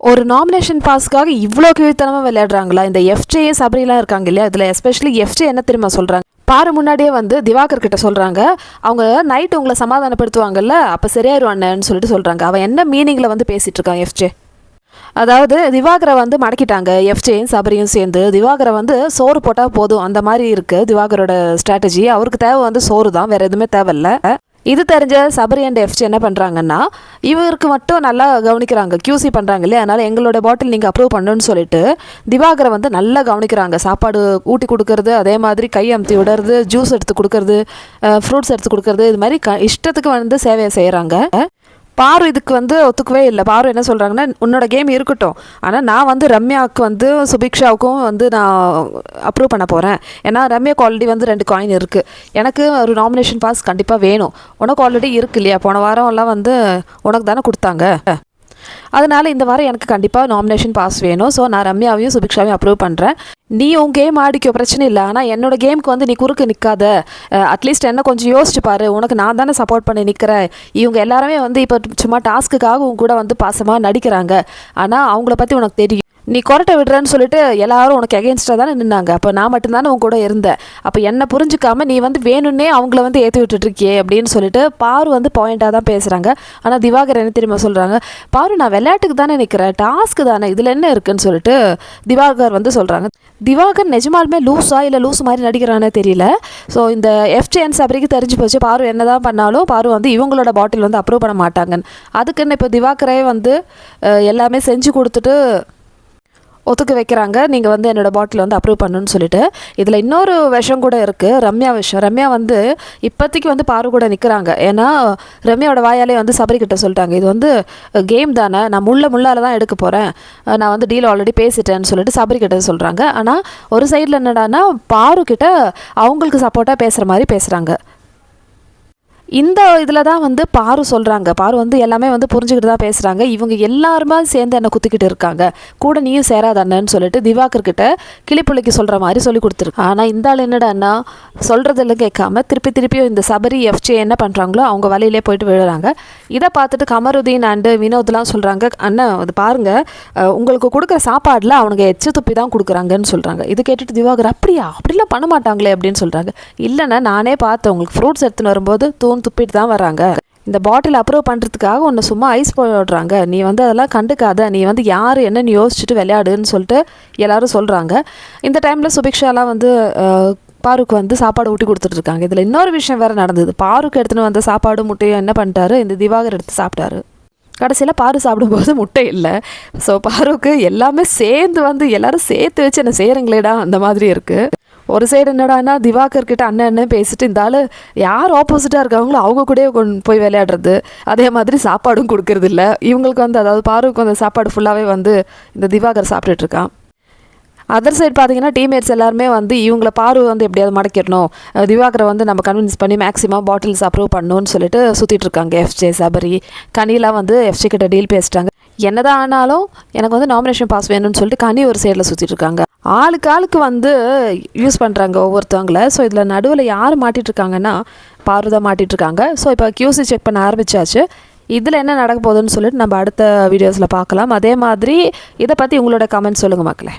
ஒரு நாமினேஷன் பாஸ்க்காக இவ்வளோ கீழ்த்தனமாக விளையாடுறாங்களா? இந்த எஃப்ஜே சபரிலாம் இருக்காங்க இல்லையா? இதில் எஸ்பெஷலி எஃப்ஜே என்ன தெரியுமா சொல்கிறாங்க பாரு முன்னாடியே வந்து திவாகர் கிட்ட சொல்கிறாங்க அவங்க நைட் உங்களை சமாதானப்படுத்துவாங்கல்ல அப்போ சரியாயிருவானேன்னு சொல்லிட்டு சொல்கிறாங்க அவன் என்ன மீனிங்கில் வந்து பேசிகிட்டு இருக்கான் எஃப்ஜே அதாவது திவாகரை வந்து மடக்கிட்டாங்க. எஃப்ஜேயும் சபரியும் சேர்ந்து திவாகரை வந்து சோறு போட்டால் போதும். அந்த மாதிரி இருக்குது திவாகரோட ஸ்ட்ராட்டஜி அவருக்கு தேவை வந்து சோறு தான் வேறு எதுவுமே தேவையில்ல. இது தெரிஞ்ச சபரி அண்ட் எஃப்ஜே என்ன பண்ணுறாங்கன்னா இவருக்கு மட்டும் நல்லா கவனிக்கிறாங்க. கியூசி பண்ணுறாங்க இல்லையா? அதனால் எங்களோட பாட்டில் நீங்கள் அப்ரூவ் பண்ணணும்னு சொல்லிட்டு திவாகரை வந்து நல்லா கவனிக்கிறாங்க. சாப்பாடு ஊட்டி கொடுக்கறது அதே மாதிரி கை அமுத்தி விடுறது ஜூஸ் எடுத்து கொடுக்கறது ஃப்ரூட்ஸ் எடுத்து கொடுக்கறது இது மாதிரி க இஷ்டத்துக்கு வந்து சேவையை செய்கிறாங்க பாரு இதுக்கு வந்து ஒத்துக்கவே இல்லை. பாரு என்ன சொல்கிறாங்கன்னா உன்னோட கேம் இருக்கட்டும். ஆனால் நான் வந்து ரம்யாவுக்கு வந்து சுபிக்ஷாவுக்கும் வந்து நான் அப்ரூவ் பண்ண போகிறேன் ஏன்னா ரம்யா ஆல்ரெடி வந்து ரெண்டு காயின் இருக்குது எனக்கு ஒரு நாமினேஷன் பாஸ் கண்டிப்பாக வேணும். உனக்கு ஆல்ரெடி இருக்கு இல்லையா? போன வாரம்லாம் வந்து உனக்கு தானே கொடுத்தாங்க. அதனால் இந்த வாரம் எனக்கு கண்டிப்பாக நாமினேஷன் பாஸ் வேணும். ஸோ நான் ரம்யாவையும் சுபிக்ஷாவையும் அப்ரூவ் பண்ணுறேன் நீ உன் கேம் ஆடிக்கோ பிரச்சனை இல்லை. ஆனால் என்னோட கேமுக்கு வந்து நீ குறுக்கு நிற்காத அட்லீஸ்ட் என்ன கொஞ்சம் யோசிச்சு பாரு. உனக்கு நான் தானே சப்போர்ட் பண்ணி நிற்கிறேன் இவங்க எல்லாருமே வந்து இப்போ சும்மா டாஸ்க்குக்காக உன் கூட வந்து பாசமாக நடிக்கிறாங்க. ஆனால் அவங்கள பற்றி உனக்கு தெரியும். நீ கொரட்டை விடுறேன்னு சொல்லிட்டு எல்லாரும் உனக்கு எகென்ஸ்டாக தானே நின்னாங்க. அப்போ நான் மட்டும்தானே உன் கூட இருந்தேன். அப்போ என்னை புரிஞ்சுக்காமல் நீ வந்து வேணும்னே அவங்கள வந்து ஏற்றி விட்டுட்ருக்கியே அப்படின்னு சொல்லிட்டு பாரு வந்து பாயிண்ட்டாக தான் பேசுகிறாங்க ஆனால் திவாகர் என்ன தெரியுமா சொல்கிறாங்க பாரு நான் விளையாட்டுக்கு தானே நிற்கிறேன் டாஸ்க்கு தானே. இதில் என்ன இருக்குன்னு சொல்லிட்டு திவாகர் வந்து சொல்கிறாங்க திவாகர் நிஜமாலுமே லூஸா இல்லை லூஸ் மாதிரி நடிக்கிறானே தெரியல. ஸோ இந்த எஃப்டிஎன் சபரிக்கு தெரிஞ்சு போச்சு. பாரு என்ன தான் பண்ணாலும் பாரு வந்து இவங்களோட பாட்டில் வந்து அப்ரூவ் பண்ண மாட்டாங்கன்னு. அதுக்குன்னு இப்போ திவாகரே வந்து எல்லாமே செஞ்சு கொடுத்துட்டு ஒத்துக்க வைக்கிறாங்க. நீங்கள் வந்து என்னோடய பாட்டில் வந்து அப்ரூவ் பண்ணணும்னு சொல்லிட்டு. இதில் இன்னொரு விஷம் கூட இருக்குது ரம்யா விஷயம் ரம்யா வந்து இப்போதைக்கு வந்து பாரு கூட நிற்கிறாங்க ஏன்னா ரம்யாவோட வாயாலே வந்து சபரி சொல்லிட்டாங்க. இது வந்து கேம் தானே. நான் முள்ள முள்ளால் தான் எடுக்க போகிறேன் நான் வந்து டீல் ஆல்ரெடி பேசிட்டேன்னு சொல்லிட்டு சபரி சொல்கிறாங்க ஆனால் ஒரு சைடில் என்னடான்னா பாரு கிட்ட அவங்களுக்கு சப்போர்ட்டாக பேசுகிற மாதிரி பேசுகிறாங்க இந்த இதில் தான் வந்து பாரு சொல்கிறாங்க பாரு வந்து எல்லாமே வந்து புரிஞ்சுக்கிட்டு தான் பேசுகிறாங்க இவங்க எல்லாருமே சேர்ந்து என்னை குத்திக்கிட்டு இருக்காங்க. கூட நீயும் சேராதானன்னு சொல்லிட்டு திவாகர் கிட்ட கிளிப்பிள்ளைக்கு சொல்கிற மாதிரி சொல்லி கொடுத்துருக்கு. ஆனால் இந்த ஆள் அண்ணா? சொல்கிறதில கேட்காம திருப்பி திருப்பியும் இந்த சபரி எஃப்ஜே என்ன பண்ணுறாங்களோ அவங்க வழியிலே போயிட்டு விழுறாங்க. இதை பார்த்துட்டு கமருதீன் அண்டு வினோத்லாம் சொல்கிறாங்க அண்ணன் அது பாருங்கள் உங்களுக்கு கொடுக்குற சாப்பாடில் அவனுக்கு எச்சு துப்பி தான் கொடுக்குறாங்கன்னு சொல்கிறாங்க இது கேட்டுட்டு திவாகர் அப்படியா? அப்படிலாம் பண்ண மாட்டாங்களே அப்படின்னு சொல்கிறாங்க இல்லைண்ணா நானே பார்த்தேன். உங்களுக்கு ஃப்ரூட்ஸ் எடுத்துன்னு வரும்போது தூண் துப்பிட்டு தான் வராங்க இந்த பாட்டில் அப்ரூவ் பண்ணுறதுக்காக உன்னை சும்மா ஐஸ் போடுறாங்க. நீ வந்து அதெல்லாம் கண்டுக்காத. நீ வந்து யார் என்னன்னு யோசிச்சுட்டு விளையாடுன்னு சொல்லிட்டு எல்லாரும் சொல்கிறாங்க இந்த டைமில் சுபிக்ஷாலாம் வந்து பாருக்கு வந்து சாப்பாடு ஊட்டி கொடுத்துட்ருக்காங்க இதில் இன்னொரு விஷயம் வேறு நடந்தது. பாருக்கு எடுத்துன்னு வந்த சாப்பாடு முட்டையும் என்ன பண்ணிட்டாரு? இந்த திவாகர் எடுத்து சாப்பிட்டாரு. கடைசியில் பாரு சாப்பிடும்போது முட்டை இல்லை. ஸோ பாருக்கு எல்லாமே சேர்ந்து வந்து எல்லாரும் சேர்த்து வச்சு என்ன செய்கிறீங்களேடா அந்த மாதிரி இருக்குது ஒரு சைடு என்னடான்னா திவாகர் கிட்ட அண்ணன் அண்ணன் பேசிட்டு இந்த ஆள் யார் ஆப்போசிட்டாக இருக்காங்களோ அவங்க கூடயே கொண்டு போய் விளையாடுறது. அதே மாதிரி சாப்பாடும் கொடுக்கறது இல்லை இவங்களுக்கு வந்து அதாவது பாருக்கு அந்த சாப்பாடு ஃபுல்லாகவே வந்து இந்த திவாகர் சாப்பிட்டுட்ருக்கான் அதர் சைடு பார்த்தீங்கன்னா டீம்மேட்ஸ் எல்லாருமே வந்து இவங்கள பார்வை வந்து எப்படியாவது மடக்கிடணும். திவாகரை வந்து நம்ம கன்வின்ஸ் பண்ணி மேக்ஸிமம் பாட்டில்ஸ் அப்ரூவ் பண்ணணும்னு சொல்லிட்டு சுற்றிட்டு இருக்காங்க. எஃப்ஜே சபரி கனிலாம் வந்து எஃப்ஜே கிட்ட டீல் பேசிட்டாங்க. என்னதான் ஆனாலும் எனக்கு வந்து நாமினேஷன் பாஸ் வேணும்னு சொல்லிட்டு கனி ஒரு சைடில் சுற்றிட்டு இருக்காங்க. ஆளுக்கு ஆளுக்கு வந்து யூஸ் பண்ணுறாங்க ஒவ்வொருத்தவங்கள. ஸோ இதில் நடுவில் யார் மாட்டிட்டு இருக்காங்கன்னா பாரு மாட்டிகிட்டு இருக்காங்க ஸோ இப்போ கியூசி செக் பண்ண ஆரம்பிச்சாச்சு. இதில் என்ன நடக்க போகுதுன்னு சொல்லிட்டு நம்ம அடுத்த வீடியோஸில் பார்க்கலாம். அதே மாதிரி இதை பற்றி உங்களோட கமெண்ட் சொல்லுங்கள் மக்களே.